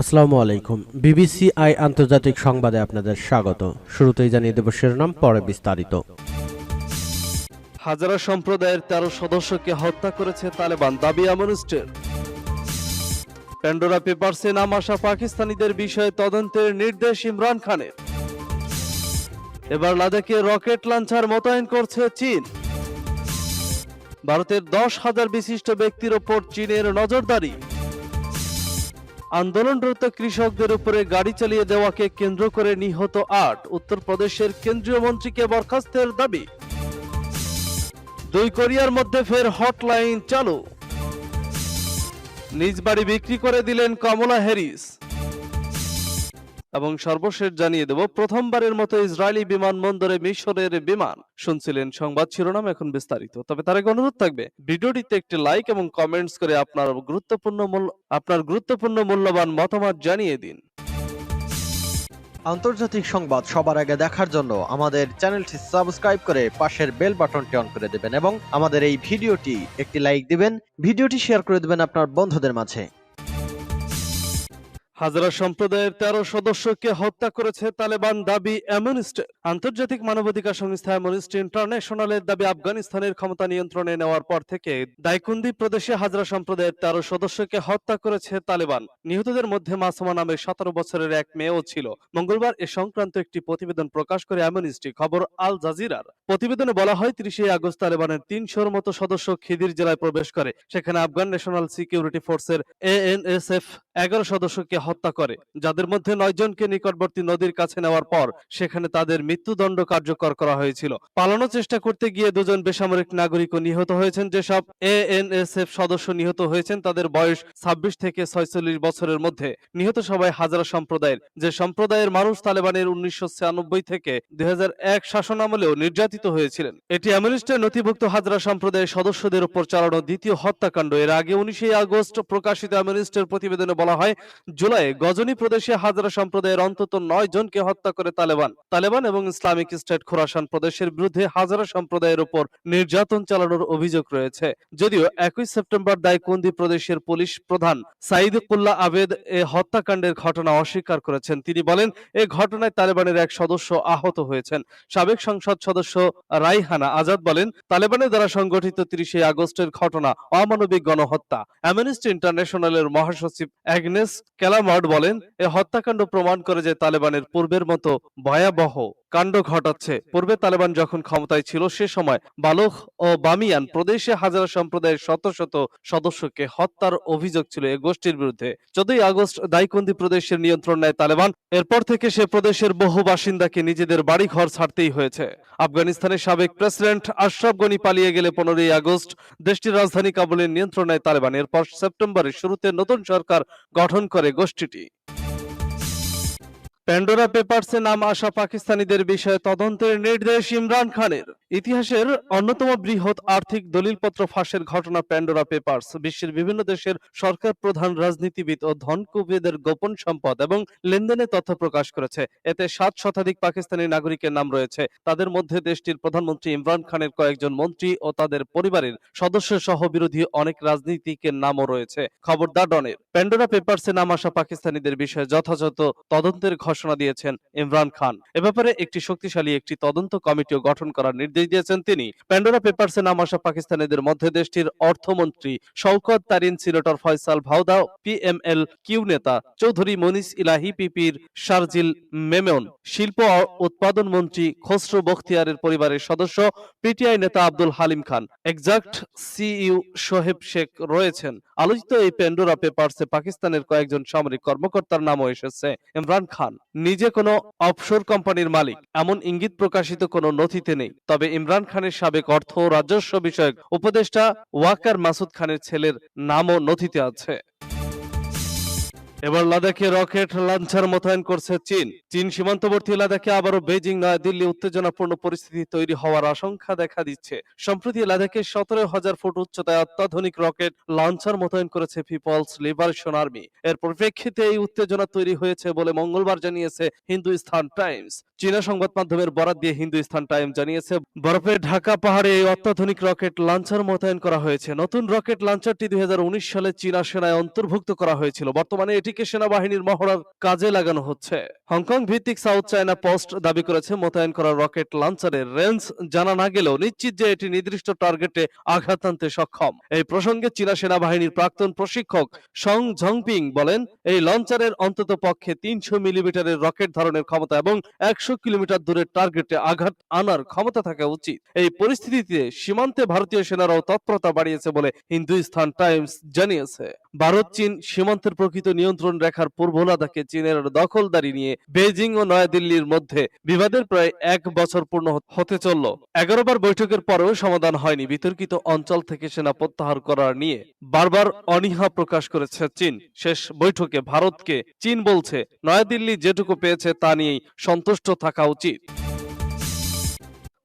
আসসালামু আলাইকুম। BBC I আন্তর্জাতিক সংবাদে আপনাদের স্বাগত। শুরুতেই জানিয়ে দেব শিরোনাম, পরে বিস্তারিত। হাজারা সম্প্রদায়ের তেরো সদস্যকে হত্যা করেছে তালেবান, দাবি অ্যামনেস্টির প্যান্ডোরা পেপারসে নাম আসা পাকিস্তানিদের বিষয়ে তদন্তের নির্দেশ ইমরান খানের। এবার লাদাখে রকেট লঞ্চার মোতায়েন করছে চীন। ভারতের দশ হাজার বিশিষ্ট ব্যক্তির ওপর চীনের নজরদারি। আন্দোলনরত কৃষকদের উপরে গাড়ি চালিয়ে দেওয়াকে কেন্দ্র করে নিহত আট। উত্তরপ্রদেশের কেন্দ্রীয় মন্ত্রীকে বরখাস্তের দাবি। দুই কোরিয়ার মধ্যে ফের হটলাইন চালু। নিজ বাড়ি বিক্রি করে দিলেন কমলা হ্যারিস। এবং সর্বশেষ জানিয়ে দেব, প্রথমবারের মতো ইসরায়েলি বিমানবন্দরে মিশরের বিমান। শুনছিলেন সংবাদ শিরোনাম এখন বিস্তারিত। তবে তার আগে অনুরোধ থাকবে, ভিডিওটিতে একটি লাইক এবং কমেন্টস করে আপনার গুরুত্বপূর্ণ আপনার গুরুত্বপূর্ণ মূল্যবান মতামত জানিয়ে দিন। আন্তর্জাতিক সংবাদ সবার আগে দেখার জন্য আমাদের চ্যানেলটি সাবস্ক্রাইব করে পাশের বেল বাটনটি অন করে দেবেন এবং আমাদের এই ভিডিওটি একটি লাইক দিবেন। ভিডিওটি শেয়ার করে দেবেন আপনার বন্ধুদের মাঝে। হাজারা সম্প্রদায়ের তেরো সদস্যকে হত্যা করেছে তালেবান দাবি অ্যামনিস্টের আন্তর্জাতিক মানবাধিকার সংস্থা অ্যামনিস্টি ইন্টারন্যাশনালের দাবি আফগানিস্তানের ক্ষমতা নিয়ন্ত্রণে নেওয়ার পর থেকে দাইকুন্দি প্রদেশে হাজারা সম্প্রদায়ের তেরো সদস্যকে হত্যা করেছে তালেবান। নিহতদের মধ্যে মাসুমা নামের সতেরো বছরের এক মেয়েও ছিল। মঙ্গলবার এ সংক্রান্ত একটি প্রতিবেদন প্রকাশ করে অ্যামনিস্টি খবর আল জাজিরার। প্রতিবেদনে বলা হয়, তিরিশে আগস্ট তালেবানের তিনশোর মতো সদস্য খিদির জেলায় প্রবেশ করে। সেখানে আফগান ন্যাশনাল সিকিউরিটি ফোর্সের এএনএসএফ এগারো সদস্যকে হত্যা করে। যাদের মধ্যে নয় জনকে নিকটবর্তী নদীর কাছে নেওয়ার পর সেখানে তাদের মৃত্যুদণ্ড কার্যকর করা হয়েছিল। পালানোর চেষ্টা করতে গিয়ে দুজন বেসামরিক নাগরিকও নিহত হয়েছেন। যেসব এএনএসএফ সদস্য নিহত হয়েছেন, তাদের বয়স ছাব্বিশ থেকে ছয়চল্লিশ বছরের মধ্যে। নিহত সবাই হাজারা সম্প্রদায়ের। যে সম্প্রদায়ের মানুষ তালেবানের উনিশশো থেকে দুই হাজার এক শাসন আমলেও নির্যাতিত হয়েছিলেন। এটি অ্যামনিস্টের নথিভুক্ত হাজারা সম্প্রদায়ের সদস্যদের উপর চালানো দ্বিতীয় হত্যাকাণ্ড। এর আগে উনিশে আগস্ট প্রকাশিত অ্যামনিস্টের প্রতিবেদনে বলা হয়, জুলাই গজনী প্রদেশে হাজারা সম্প্রদায়ের অন্তত নয় জনকে হত্যা করে তালেবান। তালেবান এবং ইসলামিক স্টেট খোরাসান প্রদেশের বিরুদ্ধে হাজারা সম্প্রদায়ের উপর নির্যাতন চালানোর অভিযোগ রয়েছে। যদিও একই সেপ্টেম্বর দায়কুন্দি প্রদেশের পুলিশ প্রধান সাইদুল্লাহ আবেদ এ হত্যাকাণ্ডের ঘটনা অস্বীকার করেছেন। তিনি বলেন, এ ঘটনায় তালেবানের এক সদস্য আহত হয়েছেন। সাবেক সংসদ সদস্য রাইহানা আজাদ বলেন, তালেবানের দ্বারা সংগঠিত তিরিশে আগস্টের ঘটনা অমানবিক গণহত্যা। অ্যামনেস্টি ইন্টারন্যাশনালের মহাসচিব অ্যাগনেস ক্যালামার্ড বলেন এ হত্যাকাণ্ড প্রমাণ করে যে তালেবানের পূর্বের মতো ভয়াবহ কাণ্ড ঘটাচ্ছে। পূর্বে তালেবান যখন ক্ষমতায় ছিল, সে সময় বালুখ ও বামিয়ান প্রদেশে হাজারা সম্প্রদায়ের শত শত সদস্যকে হত্যার অভিযোগ ছিল এ গোষ্ঠীর বিরুদ্ধে। চোদ্দই আগস্ট দাইকন্দি প্রদেশের নিয়ন্ত্রণ নেয় তালেবান। এরপর থেকে সে প্রদেশের বহু বাসিন্দাকে নিজেদের বাড়ি ঘর ছাড়তেই হয়েছে। আফগানিস্তানের সাবেক প্রেসিডেন্ট আশরাফ গনি পালিয়ে গেলে পনেরোই আগস্ট দেশটির রাজধানী কাবুলের নিয়ন্ত্রণ নেয় তালেবান। এরপর সেপ্টেম্বরের শুরুতে নতুন সরকার গঠন করে গোষ্ঠীটি। প্যান্ডোরা পেপারসে নাম আসা পাকিস্তানিদের বিষয়ে তদন্তের নির্দেশ ইমরান খানের। ইতিহাসের অন্যতম বৃহৎ আর্থিক দলিলপত্র ফাঁসের ঘটনা প্যান্ডোরা পেপারস, বিশ্বের বিভিন্ন দেশের সরকার প্রধান রাজনীতিবিদ ও ধনকুবেদের গোপন সম্পদ এবং লেনদেনের তথ্য প্রকাশ করেছে। এতে সাত শতাধিক পাকিস্তানি নাগরিকের নাম রয়েছে। তাদের মধ্যে দেশটির প্রধানমন্ত্রী ইমরান খানের কয়েকজন মন্ত্রী ও তাদের পরিবারের সদস্য সহ বিরোধী অনেক রাজনীতিকের নামও রয়েছে। খবরদার ডনের। প্যান্ডোরা পেপারসে নাম আসা পাকিস্তানিদের বিষয়ে যথাযথ তদন্তের ঘোষণা দিয়েছেন ইমরান খান। এ ব্যাপারে একটি শক্তিশালী একটি তদন্ত কমিটিও গঠন করার নির্দেশ দিয়েছেন তিনি। প্যান্ডোরা পেপারসে নাম আসা পাকিস্তানিদের মধ্যে দেশটির অর্থমন্ত্রী Shaukat Tarin সিলেটর Faisal Vawda P M L Q নেতা চৌধুরী মনিস ইলাহি, পিপির শারজিল মেমন, শিল্প উৎপাদন মন্ত্রী খসরু বখতিয়ারের পরিবারের সদস্য, পিটিআই নেতা আব্দুল হালিম খান। এক্সাক্ট সিইউ সোহেব শেখ রয়েছেন। আলোচিত এই প্যান্ডোরা পেপারসে পাকিস্তানের কয়েকজন সামরিক কর্মকর্তার নামও এসেছে, ইমরান খান। নিজে কোনো অফশোর কোম্পানির মালিক। এমন ইঙ্গিত প্রকাশিত কোনো নথিতে নেই। তবে ইমরান খানের সাবেক অর্থ রাজস্ব বিষয়ক উপদেষ্টা ওয়াকার মাসুদ খানের ছেলের নামও নথিতে আছে। এবার লাদাখে রকেট লঞ্চার মোতায়েন করছে চীন। চীন সীমান্তবর্তী লাদাখে আবারও বেজিং নয়াদিল্লি উত্তেজনাপূর্ণ পরিস্থিতি তৈরি হওয়ার আশঙ্কা দেখা দিচ্ছে। সম্প্রতি লাদাখে সতেরো হাজার ফুট উচ্চতায় অত্যাধুনিক রকেট লঞ্চার মোতায়েন করেছে পিপলস লিবারেশন আর্মি। এর পরিপ্রেক্ষিতে এই উত্তেজনা তৈরি হয়েছে বলে মঙ্গলবার জানিয়েছে হিন্দুস্তান টাইমস। চীনা সংবাদ মাধ্যমের বরাত দিয়ে হিন্দুস্তান টাইম জানিয়েছে, বরফে ঢাকা পাহাড়ে এই অত্যাধুনিক রকেট লাঞ্চার মোতায়েন করা হয়েছে। নতুন রকেট লঞ্চারটি দুই সালে চীনা সেনায় অন্তর্ভুক্ত করা হয়েছিল। বর্তমানে এটি এটিকে সেনাবাহিনীর মহড়ার কাজে লাগানো হচ্ছে। হংকং ভিত্তিক সাউথ চায়না পোস্ট দাবি করেছে, মোতায়েন করা রকেট লঞ্চারের রেঞ্জ জানা না গেলেও নিশ্চিত যে এটি নির্দিষ্ট টার্গেটে আঘাত আনতে সক্ষম। এই প্রসঙ্গে চীনা সেনাবাহিনীর প্রাক্তন প্রশিক্ষক সং ঝংপিং বলেন, এই লঞ্চারের অন্তত পক্ষে তিনশো মিলিমিটারের রকেট ধারণের ক্ষমতা এবং একশো কিলোমিটার দূরের টার্গেটে আঘাত আনার ক্ষমতা থাকা উচিত। এই পরিস্থিতিতে সীমান্তে ভারতীয় সেনারাও তৎপরতা বাড়িয়েছে বলে হিন্দুস্তান টাইমস জানিয়েছে। ভারত, চীন সীমান্তের প্রকৃত নিয়ন্ত্রণ রেখার পূর্ব লাদাখে চীনের দখলদারি নিয়ে বেজিং ও নয়াদিল্লির মধ্যে বিবাদের প্রায় এক বছর পূর্ণ হতে চলল। এগারো বার বৈঠকের পরেও সমাধান হয়নি। বিতর্কিত অঞ্চল থেকে সেনা প্রত্যাহার করার নিয়ে বারবার অনীহা প্রকাশ করেছে চীন। শেষ বৈঠকে ভারতকে চীন বলছে, নয়াদিল্লি যেটুকু পেয়েছে তা নিয়েই সন্তুষ্ট থাকা উচিত।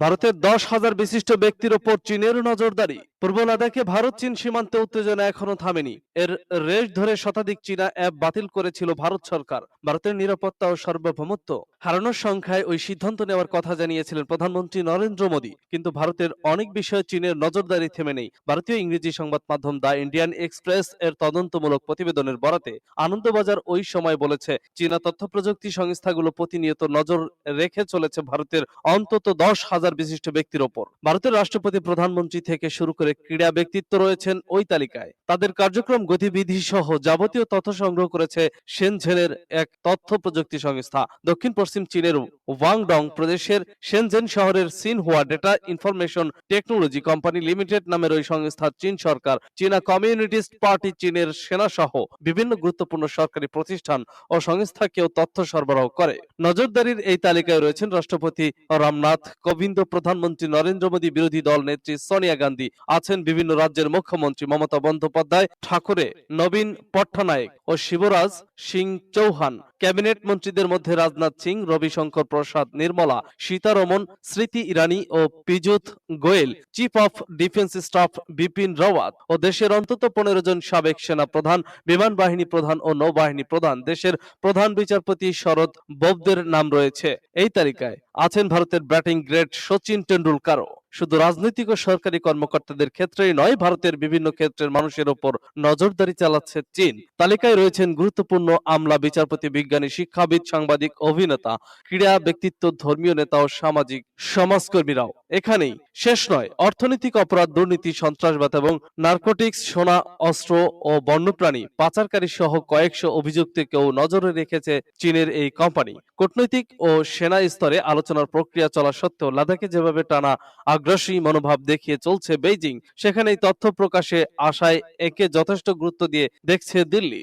ভারতের দশ হাজার বিশিষ্ট ব্যক্তির ওপর চীনের নজরদারি। পূর্ব লাদাখে ভারত চীন সীমান্তে উত্তেজনা এখনও থামেনি। এর রেশ ধরে শতাধিক চীনা অ্যাপ বাতিল করেছিল ভারত সরকার, ভারতের নিরাপত্তা ও সার্বভৌমত্ব। হারানোর সংখ্যায় ওই সিদ্ধান্ত নেওয়ার কথা জানিয়েছিলেন প্রধানমন্ত্রী নরেন্দ্র মোদী। কিন্তু ভারতের অনেক বিষয়ে চীনের নজরদারি থেমে নেই। ভারতীয় ইংরেজি সংবাদ মাধ্যম দ্য ইন্ডিয়ান এক্সপ্রেস এর তদন্তমূলক প্রতিবেদনের বরাতে আনন্দবাজার ওই সময় বলেছে, চীনা তথ্য প্রযুক্তি সংস্থাগুলো প্রতিনিয়ত নজর রেখে চলেছে ভারতের অন্তত দশ হাজার বিশিষ্ট ব্যক্তির ওপর। ভারতের রাষ্ট্রপতি প্রধানমন্ত্রী থেকে শুরু করে ক্রীড়া ব্যক্তিত্ব রয়েছেন ওই তালিকায়। তাদের কার্যক্রম গতিবিধি সহ যাবতীয় তথ্য সংগ্রহ করেছে সেনঝেনের এক তথ্য প্রযুক্তি সংস্থা। দক্ষিণ পশ্চিম চীনের ওয়াংডং প্রদেশের সেনজেন শহরের Xinhua data information technology company limited নামের ওই সংস্থা চীন সরকার, চীনা কমিউনিটিস্ট পার্টি, চীনের সেনা সহ বিভিন্ন গুরুত্বপূর্ণ সরকারি প্রতিষ্ঠান ও সংস্থাকেও তথ্য সরবরাহ করে। নজরদারির এই তালিকায় রয়েছেন রাষ্ট্রপতি রামনাথ কোবিন্দ, প্রধানমন্ত্রী নরেন্দ্র মোদী, বিরোধী দল নেত্রী সোনিয়া গান্ধী আছেন বিভিন্ন রাজ্যের মুখ্যমন্ত্রী মমতা বন্দ্যোপাধ্যায়, ঠাকুরে, নবীন পট্টনায়ক ও শিবরাজ সিং চৌহান। ক্যাবিনেট মন্ত্রীদের মধ্যে রাজনাথ সিং, রবিশঙ্কর প্রসাদ নির্মলা সীতারমন স্মৃতি ইরানি ও Piyush Goyal, chief of defence staff Bipin Rawat ও দেশের অন্তত পনেরো জন সাবেক সেনা প্রধান, বিমান বাহিনী প্রধান ও নৌবাহিনী প্রধান, দেশের প্রধান বিচারপতি শরদ বোবদের নাম রয়েছে। এই তালিকায় আছেন ভারতের ব্যাটিং গ্রেট সচিন টেন্ডুলকারও শুধু রাজনৈতিক ও সরকারি কর্মকর্তাদের ক্ষেত্রেই নয়, ভারতের বিভিন্ন ক্ষেত্রের মানুষের ওপর নজরদারি চালাচ্ছে চীন। তালিকায় রয়েছেন গুরুত্বপূর্ণ আমলা বিচারপতি, বিজ্ঞানী, শিক্ষাবিদ, সাংবাদিক, অভিনেতা, ক্রীড়া ব্যক্তিত্ব, ধর্মীয় নেতা ও সামাজিক সমাজকর্মীরাও। এখানেই শেষ নয়। অর্থনৈতিক অপরাধ, দুর্নীতি, সন্ত্রাসবাদ এবং নার্কোটিক্স, সোনা, অস্ত্র ও বন্যপ্রাণী পাচারকারী সহ কয়েকশো অভিযুক্তকেও নজরে রেখেছে চীনের এই কোম্পানি। কূটনৈতিক ও সেনা স্তরে আলোচনার প্রক্রিয়া চলা সত্ত্বেও লাদাখে যেভাবে টানা আগ্রাসী মনোভাব দেখিয়ে চলছে বেইজিং সেখানে তথ্য প্রকাশে আশায় একে যথেষ্ট গুরুত্ব দিয়ে দেখছে দিল্লি।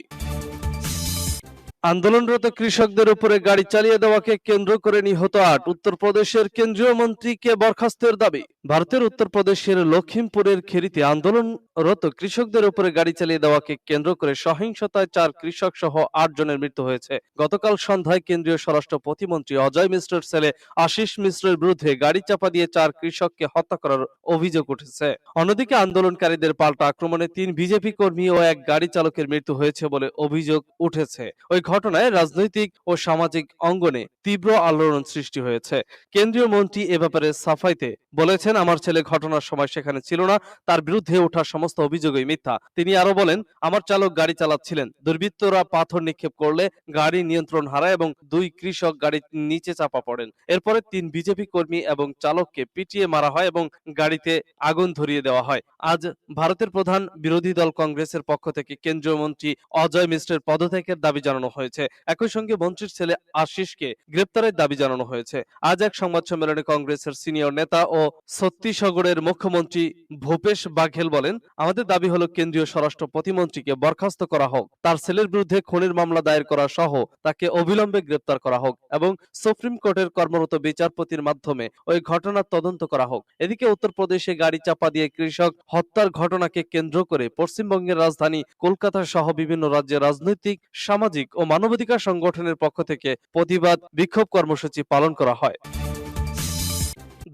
আন্দোলনরত কৃষকদের উপরে গাড়ি চালিয়ে দেওয়াকে কেন্দ্র করে নিহত আট। উত্তরপ্রদেশের কেন্দ্রীয় মন্ত্রীকে বরখাস্তের দাবি। ভারতের উত্তরপ্রদেশের লখিমপুরের খেরিতে আন্দোলনরত কৃষকদের উপরে গাড়ি চালিয়ে দেওয়াকে কেন্দ্র করে সহিংসতায় চার কৃষক সহ আট জনের মৃত্যু হয়েছে। গতকাল সন্ধ্যায় কেন্দ্রীয় স্বরাষ্ট্র প্রতিমন্ত্রী অজয় মিশ্রের ছেলে আশিস মিশ্রের বিরুদ্ধে গাড়ি চাপা দিয়ে চার কৃষককে হত্যা করার অভিযোগ উঠেছে। অন্যদিকে আন্দোলনকারীদের পাল্টা আক্রমণে তিন বিজেপি কর্মী ও এক গাড়ি চালকের মৃত্যু হয়েছে বলে অভিযোগ উঠেছে। ওই ঘটনায় রাজনৈতিক ও সামাজিক অঙ্গনে তীব্র আলোড়ন সৃষ্টি হয়েছে। কেন্দ্রীয় মন্ত্রী এ ব্যাপারে সাফাইতে বলেছেন, আমার ছেলে ঘটনার সময় সেখানে ছিল না, তার বিরুদ্ধে ওঠা সমস্ত অভিযোগই মিথ্যা। তিনি আরও বলেন, আমার চালক গাড়ি চালাচ্ছিলেন। দুর্বৃত্তরা পাথর নিক্ষেপ করলে গাড়ি নিয়ন্ত্রণ হারায় এবং দুই কৃষক গাড়ির নিচে চাপা পড়েন। এরপরে তিন বিজেপি কর্মী এবং চালককে পিটিয়ে মারা হয় এবং গাড়িতে আগুন ধরিয়ে দেওয়া হয়। আজ ভারতের প্রধান বিরোধী দল কংগ্রেসের পক্ষ থেকে কেন্দ্রীয় মন্ত্রী অজয় মিশ্রের পদত্যাগের দাবি জানানো হয়েছে। একই সঙ্গে মন্ত্রীর ছেলে আশিসকে গ্রেপ্তারের দাবি জানানো হয়েছে। আজ এক সংবাদ সম্মেলনে কংগ্রেসের সিনিয়র নেতা ও ছত্তিশগড়ের মুখ্যমন্ত্রী ভূপেশ বাঘেল বলেন, আমাদের দাবি হলো কেন্দ্রীয় স্বরাষ্ট্র প্রতিমন্ত্রীকে বরখাস্ত করা হোক। তার ছেলের বিরুদ্ধে খুনের মামলা দায়ের করা সহ তাকে অবিলম্বে গ্রেপ্তার করা হোক এবং সুপ্রিম কোর্টের কর্মরত বিচারপতির মাধ্যমে ওই ঘটনার তদন্ত করা হোক। এদিকে উত্তরপ্রদেশে গাড়ি চাপা দিয়ে কৃষক হত্যার ঘটনাকে কেন্দ্র করে পশ্চিমবঙ্গের রাজধানী কলকাতা সহ বিভিন্ন রাজ্যের রাজনৈতিক, সামাজিক ও মানবাধিকার সংগঠনের পক্ষ থেকে প্রতিবাদ বিক্ষোভ কর্মসূচি পালন করা হয়।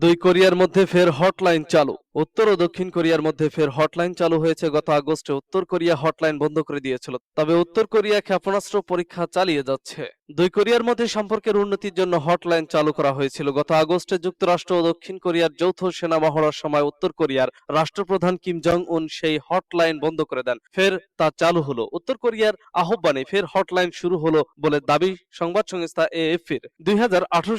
দুই কোরিয়ার মধ্যে ফের হটলাইন চালু। উত্তর ও দক্ষিণ কোরিয়ার মধ্যে ফের হটলাইন চালু হয়েছে। গত আগস্টে উত্তর কোরিয়া হটলাইন বন্ধ করে দিয়েছিল। তবে উত্তর কোরিয়া ক্ষেপণাস্ত্র পরীক্ষা চালিয়ে যাচ্ছে। দুই কোরিয়ার মধ্যে সম্পর্কের উন্নতির জন্য হটলাইন চালু করা হয়েছিল। গত আগস্টে যুক্তরাষ্ট্র ও দক্ষিণ কোরিয়ার যৌথ সেনা মহড়ার সময় উত্তর কোরিয়ার রাষ্ট্রপ্রধান কিম জং উন সেই হটলাইন বন্ধ করে দেন। ফের তা চালু হলো। উত্তর কোরিয়ার আহ্বানে ফের হটলাইন শুরু হলো বলে দাবি সংবাদ সংস্থা এএফপির। দুই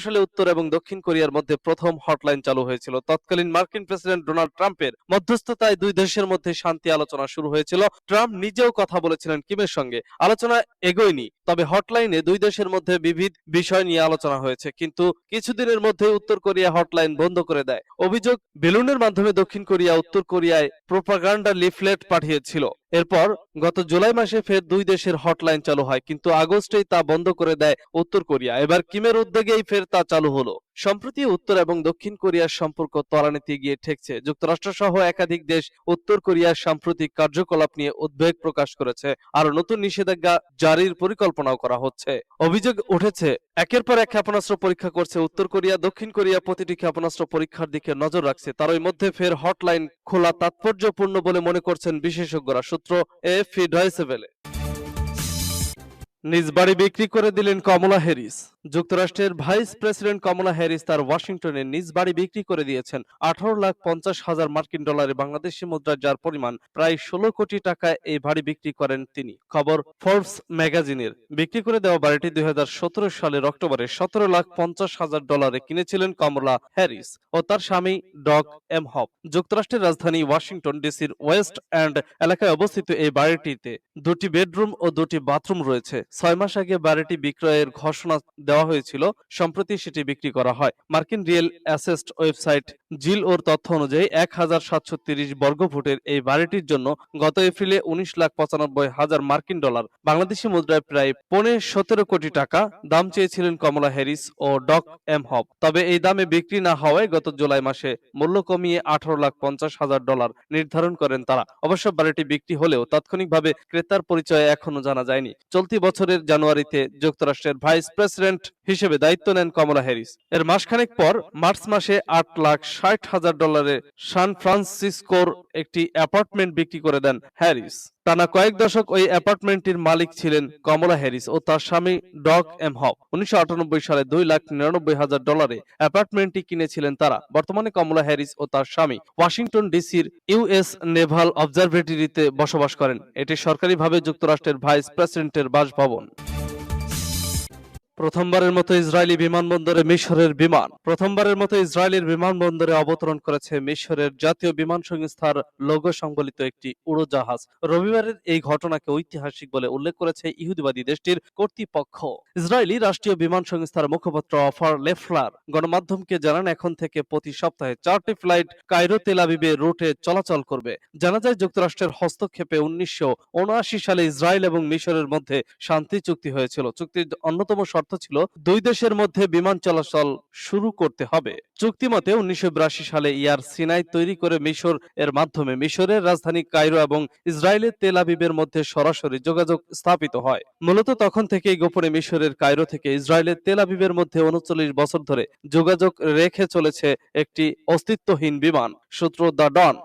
সালে উত্তর এবং দক্ষিণ কোরিয়ার মধ্যে প্রথম হটলাইন চালু হয়েছিল। তৎকালীন মার্কিন প্রেসিডেন্ট ডোনাল্ড ট্রাম্পের মধ্যস্থতায় দুই দেশের মধ্যে শান্তি আলোচনা শুরু হয়েছিল। ট্রাম্প নিজেও কথা বলেছিলেন কিমের সঙ্গে। আলোচনা এগোয়নি, তবে হটলাইনে দুই দেশের মধ্যে বিবিধ বিষয় নিয়ে আলোচনা হয়েছে। কিন্তু কিছুদিনের মধ্যে উত্তর কোরিয়া হটলাইন বন্ধ করে দেয়। অভিযোগ, বেলুনের মাধ্যমে দক্ষিণ কোরিয়া, উত্তর কোরিয়ায় প্রোপাগান্ডা লিফলেট পাঠিয়েছিল। এরপর গত জুলাই মাসে ফের দুই দেশের হটলাইন চালু হয়, কিন্তু আগস্টেই তা বন্ধ করে দেয় উত্তর কোরিয়া। এবার কিমের উদ্যোগেই ফের তা চালু হলো। সম্প্রতি উত্তর এবং দক্ষিণ কোরিয়ার সম্পর্ক ত্বরান্বিতে গিয়ে ঠেকছে। যুক্তরাষ্ট্র সহ একাধিক দেশ উত্তর কোরিয়ার সাম্প্রতিক কার্যকলাপ নিয়ে উদ্বেগ প্রকাশ করেছে। আর নতুন নিষেধাজ্ঞা জারির পরিকল্পনাও করা হচ্ছে। অভিযোগ উঠেছে একের পর এক ক্ষেপণাস্ত্র পরীক্ষা করছে উত্তর কোরিয়া, দক্ষিণ কোরিয়া প্রতিটি ক্ষেপণাস্ত্র পরীক্ষার দিকে নজর রাখছে। তারই মধ্যে ফের হটলাইন খোলা তাৎপর্যপূর্ণ বলে মনে করছেন বিশেষজ্ঞরা, সূত্র এএফপি ডয়েসেভেলে নিজ বাড়ি বিক্রি করে দিলেন কমলা হ্যারিস। যুক্তরাষ্ট্রের ভাইস প্রেসিডেন্ট কমলা হ্যারিস তার ওয়াশিংটনে নিজ বাড়ি বিক্রি করে দিয়েছেন আঠারো লাখ পঞ্চাশ হাজার মার্কিন ডলারে বাংলাদেশি মুদ্রার যার পরিমাণ প্রায় ষোলো কোটি টাকায় এই বাড়ি বিক্রি করেন তিনি। খবর ফোর্বস ম্যাগাজিনের। বিক্রি করে দেওয়া বাড়িটি দুই হাজার সতেরো সালের অক্টোবরে সতেরো লাখ পঞ্চাশ হাজার ডলারে কিনেছিলেন কমলা হ্যারিস ও তার স্বামী ডগ এম হপ। যুক্তরাষ্ট্রের রাজধানী ওয়াশিংটন, ডিসির ওয়েস্ট এন্ড এলাকায় অবস্থিত এই বাড়িটিতে দুটি বেডরুম ও দুটি বাথরুম রয়েছে। ছয় মাস আগে বাড়িটি বিক্রয়ের ঘোষণা দেওয়া হয়েছিল, সম্প্রতি সেটি বিক্রি করা হয়। মার্কিন real estate website Zillow তথ্য অনুযায়ী এক হাজার সাতশো তিরিশ বর্গফুটের এই বাড়িটির জন্য গত এপ্রিলে উনিশ লাখ পঁচানব্বই হাজার মার্কিন ডলার, বাংলাদেশি মুদ্রায় প্রায় পৌনে সতেরো কোটি টাকা দাম চেয়েছিলেন কমলা হ্যারিস ও ডক এম হব। তবে এই দামে বিক্রি না হওয়ায় গত জুলাই মাসে মূল্য কমিয়ে আঠারো লাখ পঞ্চাশ হাজার ডলার নির্ধারণ করেন তারা। অবশ্য বাড়িটি বিক্রি হলেও তাৎক্ষণিকভাবে ক্রেতার পরিচয় এখনও জানা যায়নি। চলতি বছরের জানুয়ারিতে যুক্তরাষ্ট্রের ভাইস প্রেসিডেন্ট হিসেবে দায়িত্ব নেন কমলা হ্যারিস। এর মাসখানেক পর মার্চ মাসে আট লাখ ষাট হাজার ডলারে সান ফ্রান্সিসকোর একটি অ্যাপার্টমেন্ট বিক্রি করে দেন হ্যারিস। টানা কয়েক দশক ওই অ্যাপার্টমেন্টটির মালিক ছিলেন কমলা হ্যারিস ও তার স্বামী ডগ এম হক। উনিশশো সালে দুই লাখ নিরানব্বই হাজার ডলারে অ্যাপার্টমেন্টটি কিনেছিলেন তারা। বর্তমানে কমলা হ্যারিস ও তার স্বামী ওয়াশিংটন ডিসির ইউএস নেভাল অবজারভেটরিতে বসবাস করেন। এটি সরকারিভাবে যুক্তরাষ্ট্রের ভাইস প্রেসিডেন্টের বাসভবন। প্রথমবারের মতো ইসরায়েলি বিমানবন্দরে মিশরের বিমান। প্রথমবারের মতো ইসরায়েলের বিমানবন্দরে অবতরণ করেছে মিশরের জাতীয় বিমান সংস্থার লোগো সংবলিত একটি উড়োজাহাজ। রবিবারের এই ঘটনাকে ঐতিহাসিক বলে উল্লেখ করেছে ইহুদিবাদী দেশটির কর্তৃপক্ষ। ইসরায়েলি রাষ্ট্রীয় বিমান সংস্থার মুখপাত্র অফার লেফলার গণমাধ্যমকে জানান, এখন থেকে প্রতি সপ্তাহে চারটি ফ্লাইট কায়রো তেলাবিবে রুটে চলাচল করবে। জানা যায়, যুক্তরাষ্ট্রের হস্তক্ষেপে উনিশশো উনআশি সালে ইসরায়েল এবং মিশরের মধ্যে শান্তি চুক্তি হয়েছিল। চুক্তির অন্যতম শর্ত ছিল, দুই দেশের মধ্যে বিমান চলাচল শুরু করতে হবে। চুক্তি মতে উনিশশো সালে ইয়ার সিনাই তৈরি করে মিশর, এর মাধ্যমে মিশরের রাজধানী কায়রো এবং ইসরায়েলের তেল আবিবের মধ্যে সরাসরি যোগাযোগ স্থাপিত হয়। মূলত তখন থেকেই গোপনে মিশরের কায়রো থেকে ইসরায়েলের তেল আবিবের মধ্যে উনচল্লিশ বছর ধরে যোগাযোগ রেখে চলেছে একটি অস্তিত্বহীন বিমান, সূত্র দ্য ডন।